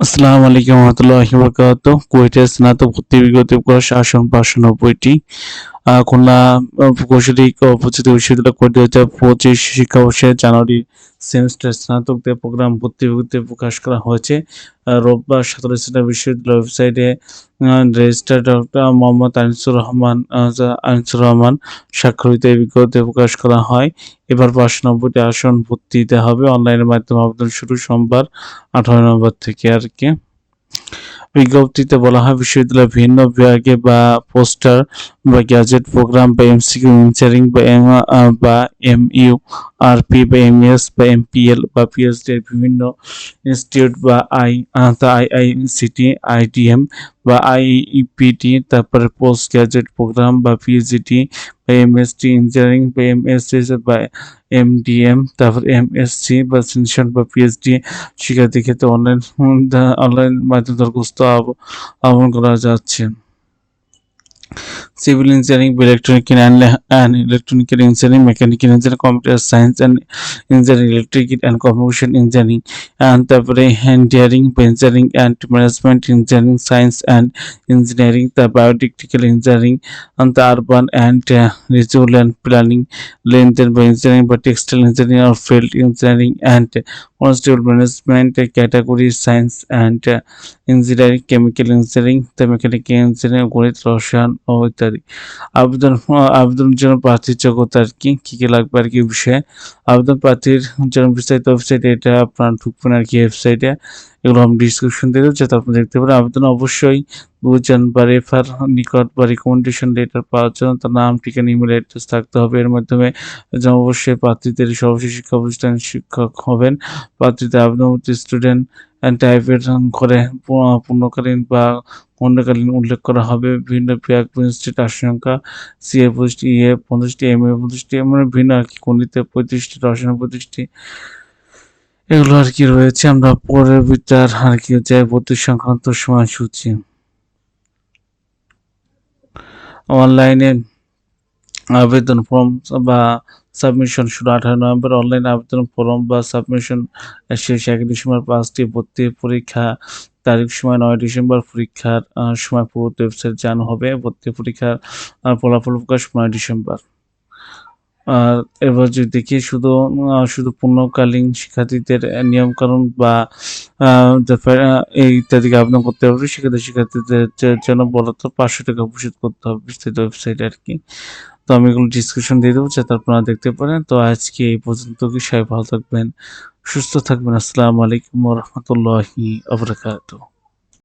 আসসালামু আলাইকুম রহমতুল্লাহি বরকাত স্নাতক বিগত কোর্স আসন পাঁচশো খুলনা কৌশলী প্রযুক্তি বিশ্ববিদ্যালয় কুয়েট পঁচিশ শিক্ষাবর্ষে জানুয়ারি সেমিস্টার স্নাতকদের প্রোগ্রাম ভর্তি প্রকাশ করা হয়েছে। রোববার সতেরো সেপ্টেম্বর বিশ্ববিদ্যালয় ওয়েবসাইটে রেজিস্টার ডক্টর মোহাম্মদ আনিসুর রহমান আনিসুর রহমান স্বাক্ষরিত এই বিজ্ঞপ্তি প্রকাশ করা হয়। এবার পাঁচশো নব্বইটি আসন ভর্তি দিতে হবে। অনলাইনের মাধ্যমে আবেদন শুরু সোমবার, আঠারো নম্বর থেকে আর কি। বিজ্ঞপ্তিতে বলা হয় বিশ্ববিদ্যালয়ের ভিন্ন বিভাগে বা পোস্টার বা গ্যাজেট প্রোগ্রাম বা এমসিকিউ, ইঞ্জিনিয়ারিং বা এম বা আর পি বা এম এস বা এমপিএল বা পিএইচডি এর বিভিন্ন ইনস্টিটিউট বা I I I city ITM বা আইইপিটি তারপরে পোস্ট গ্রাজুয়েট প্রোগ্রাম বা পিএইচডি বা এমএসটি ইঞ্জিনিয়ারিং বা এম এমএসসি বা এমডিএম তারপর এমএসসি বা সেনশন বা পিএইচডি শিক্ষার্থী ক্ষেত্রে অনলাইন অনলাইন মাধ্যমে দরখাস্ত আহ্বান করা যাচ্ছে। civil engineering electronical and electronical engineering mechanical engineering computer science and engineering electrical and communication engineering and তারপরে engineering engineering and management engineering science and engineering তার biotechnical engineering the urban and uh, resilient planning, land and by engineering, but textile engineering or field engineering and construction management category science and engineering engineering, chemical engineering, the গণিত রসায়ন ও ইত্যাদি। আবেদন আবেদনের জন্য প্রার্থীর যোগ্যতা আর কি? কী কী লাগবে আর কি বিষয়ে? আবেদন প্রার্থীর জন্য বিস্তারিত ওয়েবসাইটে এটা আপনারা ঢুকবেন আর কি ওয়েবসাইটে এগুলো আমি ডিসক্রিপশন দিয়ে দেবো যাতে আপনি দেখতে পারেন। আবেদন অবশ্যই বুঝছেন বা রেফার নিকট বা রিকমেন্ডেশন লেটার পাওয়ার জন্য তার নাম, ঠিকানা ইমেল অ্যাড্রেস থাকতে হবে। এর মাধ্যমে অবশ্যই প্রার্থীদের সর্বশেষ শিক্ষা প্রতিষ্ঠান শিক্ষক হবেন। প্রার্থীদের আবেদন স্টুডেন্ট টাইপের করে পূর্ণকালীন বা খণ্ডকালীন উল্লেখ করা হবে। বিভিন্ন বিভাগ ইনস্টিটিউট আশঙ্কা সিএ পঁচিশটি ইএ পঞ্চাশটি এম এ পঞ্চাশটি মানে ভিন্ন আর কি গণিতে পঁয়ত্রিশটি রসায়ন পঁয়ত্রিশটি এগুলো আর কি রয়েছে। আমরা পরের বিচার আর কি ভর্তি সংক্রান্ত সময়সূচি। অনলাইনে আবেদন ফর্ম বা সাবমিশন শুরু আঠারো নভেম্বর অনলাইন আবেদন ফর্ম বা সাবমিশন শেষ এক ডিসেম্বর পাঁচটি ভর্তি পরীক্ষা তারিখ সময় নয় ডিসেম্বর পরীক্ষার সময় পুরো ওয়েবসাইট জানানো হবে। ভর্তি পরীক্ষার ফলাফল প্রকাশ নয় ডিসেম্বর। এবার যদি দেখি শুধু শুধু পূর্ণকালীন শিক্ষার্থীদের নিয়মকানুন বা ইত্যাদিকে আবেদন করতে হবে, সেক্ষেত্রে শিক্ষার্থীদের জন্য বরাদ্দ পাঁচশো টাকা পরিশোধ করতে হবে বিস্তারিত ওয়েবসাইট আর কি। তো আমি এগুলো ডিসক্রিপশন দিয়ে দেবো, যাতে আপনারা দেখতে পারেন। তো আজকে এই পর্যন্ত কি, সবাই ভালো থাকবেন, সুস্থ থাকবেন। আসসালামু আলাইকুম রহমতুল্লাহি আবরাকাতুহ